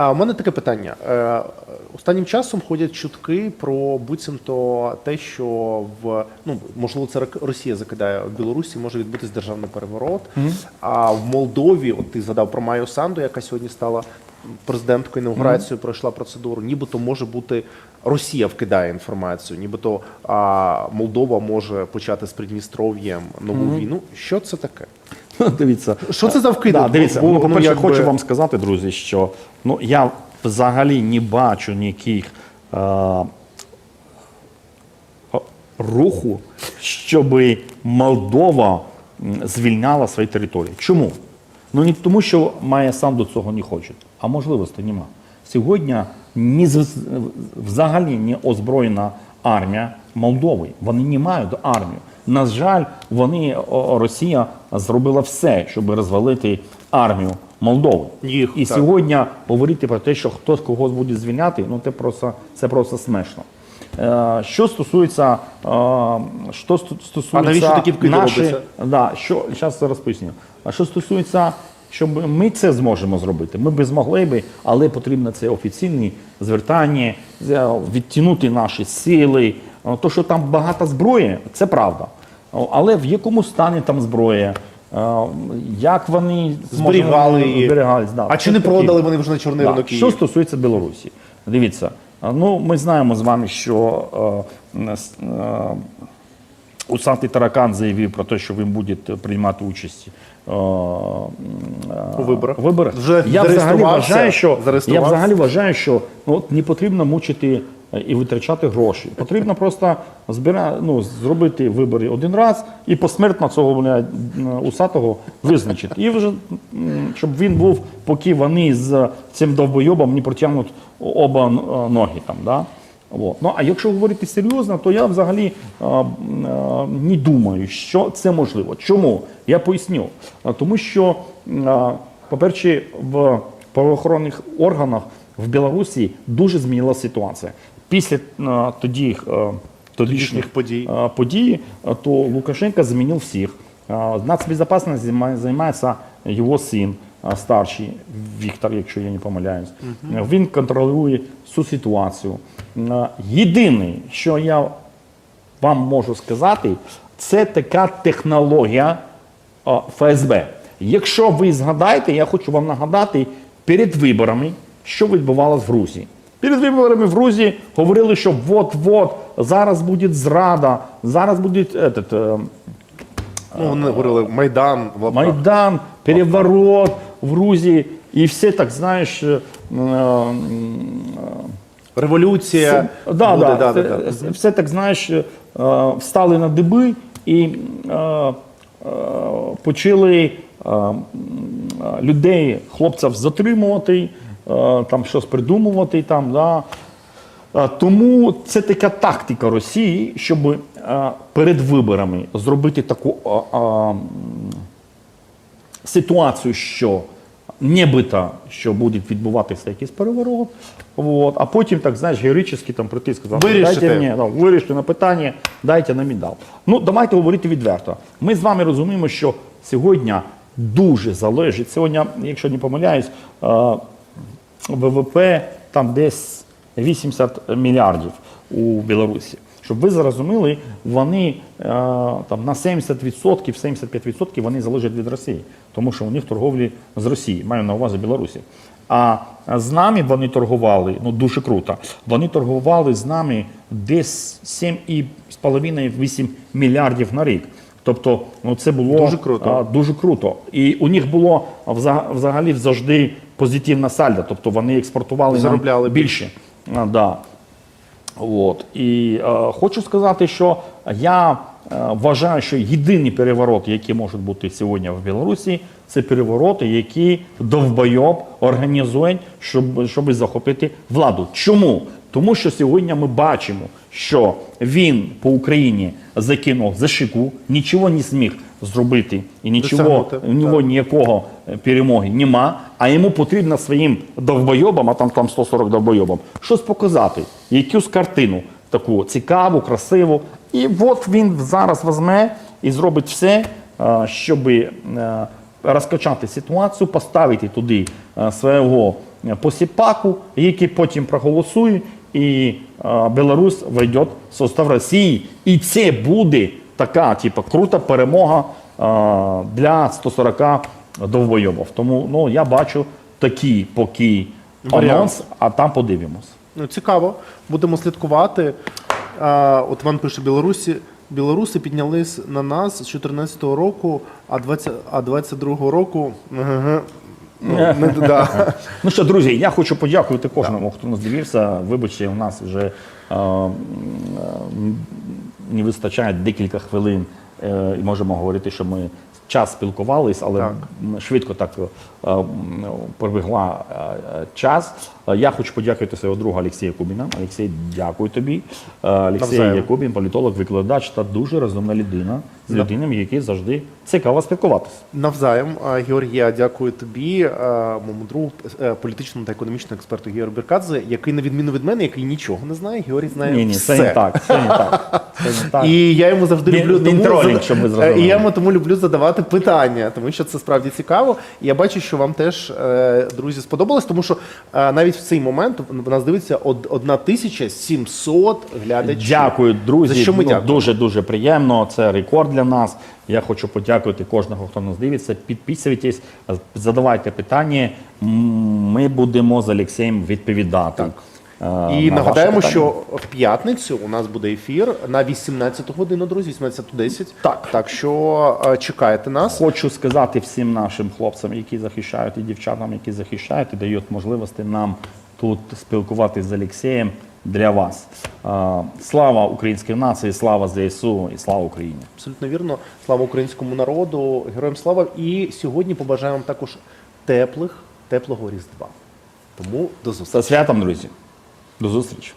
А у мене таке питання. Е, Останнім часом ходять чутки про буцімто те, що в ну можливо це Росія закидає в Білорусі, може відбутись державний переворот. А в Молдові, от ти згадав про Майю Санду, яка сьогодні стала президенткою інаугурацію, пройшла процедуру. Нібито може бути Росія вкидає інформацію, нібито а, Молдова може почати з Придністров'ям нову війну. Що це таке? Дивіться, Що це за вкиди? Да, дивіться, Бо, ну, ну, по-перше, якби- хочу вам сказати, друзі, що ну, я взагалі не бачу ніяких е, руху, щоб Молдова звільняла свої території. Чому? Ну не тому, що має сам до цього не хоче, а можливості нема. Сьогодні ні взагалі не озброєна армія Молдови. Вони не мають армію. На жаль, вони Росія зробила все, щоб розвалити армію Молдови. Їх, І так. сьогодні говорити про те, що хтось когось буде звільняти, ну це просто це просто смішно. Е, Що стосується, е, що стосується А навіщо такі наші, да, що зараз поясню. А що стосується, щоб ми це зможемо зробити, ми б змогли би, але потрібно це офіційне звертання, е, відтягнути наші сили. Е, То, що там багато зброї, це правда. Але в якому стані там зброя? Е, Як вони Зберігали її. зберігались, да. А чи не такі. продали вони вже на чорний Да. ринок? Що стосується Білорусі, дивіться, ну ми знаємо з вами, що е, е, Усатий таракан заявив про те, що він буде приймати участь е, У виборах. виборах. Вже я взагалі вважаю, що я взагалі вважаю, що ну, от не потрібно мучити е, і витрачати гроші. Потрібно просто збира... ну, зробити вибори один раз і посмертно цього бля, усатого визначити. І вже щоб він був, поки вони з цим довбойобом не протягнуть оба е, ноги там. Да? От. Ну, а якщо говорити серйозно, то я взагалі а, а, не думаю, що це можливо. Чому? Я поясню. А, Тому що, а, по-перше, в правоохоронних органах в Білорусі дуже змінилася ситуація. Після а, тоді, а, тодішніх подій. а, то Лукашенко змінив всіх. А, Нацбезопасність займається його син старший Віктор, якщо я не помиляюсь. Він контролює всю ситуацію. Єдине, що я вам можу сказати, це така технологія ФСБ. Якщо ви згадаєте, я хочу вам нагадати перед виборами, що відбувалося в Грузії. Перед виборами в Грузії говорили, що от-от зараз буде зрада, зараз буде этот, е, Ну, вони говорили Майдан. Майдан, переворот в Грузії. І все так знаєш. е, революція. Да, буде, да, да, да, да. Все так знаєш, е, встали на диби і е, почали людей, хлопців затримувати, там щось придумувати. Там, да. Тому це така тактика Росії, щоб перед виборами зробити таку ситуацію, що нібито, що буде відбуватися якийсь переворот, от, а потім, так знаєш, героїчно там прийти і сказати, Вирішити. дайте мені, ну, вирішити на питання, дайте нам медал. Ну, давайте говорити відверто. Ми з вами розуміємо, що сьогодні дуже залежить, сьогодні, якщо не помиляюсь, е, ВВП там десь 80 мільярдів у Білорусі. Щоб ви зрозуміли, вони е, там на 70%, 75% вони залежать від Росії, тому що у них торговлі з Росією, маю на увазі Білорусі. А з нами вони торгували, ну дуже круто. Вони торгували з нами десь 7,5-8 мільярдів на рік. Тобто, ну це було Дуже круто. а, дуже круто. І у них було взагалі завжди позитивна сальдо, тобто вони експортували Заробляли нам більше. А, да. От. І е, хочу сказати, що я е, вважаю, що єдиний переворот, який може бути сьогодні в Білорусі, це перевороти, які довбойоб організують, щоб, щоб захопити владу. Чому? Тому що сьогодні ми бачимо, що він по Україні закинув за шику, нічого не зміг зробити і нічого у нього ніякого е, перемоги нема, а йому потрібно своїм довбойобам, а там там 140 довбойобам, щось показати, якусь картину таку цікаву, красиву. І от він зараз візьме і зробить все, щоб розкачати ситуацію, поставити туди е, свого е, посіпаку, який потім проголосує, і е, Білорусь вийде в состав Росії. І це буде така, типу, крута перемога е, для 140 довбойобів. Тому ну, я бачу такий поки анонс, а там подивимось. Ну, цікаво, будемо слідкувати. А, от Іван пише: Білорусі, білоруси піднялись на нас з 2014 року, а 20, а 22 року. Ну, не, да. Ну що, друзі, я хочу подякувати кожному, хто нас дивився. Вибачте, у нас вже е, е, не вистачає декілька хвилин, е, і можемо говорити, що ми час спілкувались, але Так. швидко так е, пробігла е, е, час. Е, Я хочу подякувати свого друга Олексія Кубіна. Олексій, дякую тобі. Е, Олексій Якубін, політолог, викладач та дуже розумна людина з людиною, який завжди цікаво спілкуватися. Навзаєм, А, Георгій, я дякую тобі, моєму другу, е, політичному та економічному експерту Георгію Біркадзе, який, на відміну від мене, який нічого не знає, Георгій знає Ні, ні, все. це не так. Це не так. Це не так. І я йому завжди Він- люблю він тому тролінг, щоб ви Е, зрозуміли. І я йому тому люблю задавати питання, тому що це справді цікаво. І я бачу, що вам теж, е, друзі, сподобалось, тому що навіть в цей момент в нас дивиться од- 1700 глядачів. Дякую, друзі. За що ми Ну? Дуже дуже приємно. Це рекорд для нас. Я хочу подякувати кожного, хто нас дивиться. Підписуйтесь, задавайте питання. Ми будемо з Олексієм відповідати. Так. е, І на нагадаємо, що в п'ятницю у нас буде ефір на 18 годину, друзі, 18.10. Так. Так що е, чекайте нас. Хочу сказати всім нашим хлопцям, які захищають, і дівчатам, які захищають, і дають можливості нам тут спілкуватися з Олексієм для вас. Слава українській нації, слава ЗСУ і слава Україні! Абсолютно вірно. Слава українському народу, героям слава. І сьогодні побажаємо також теплих, теплого Різдва. Тому до зустрічі. Та святом, друзі! До зустрічі!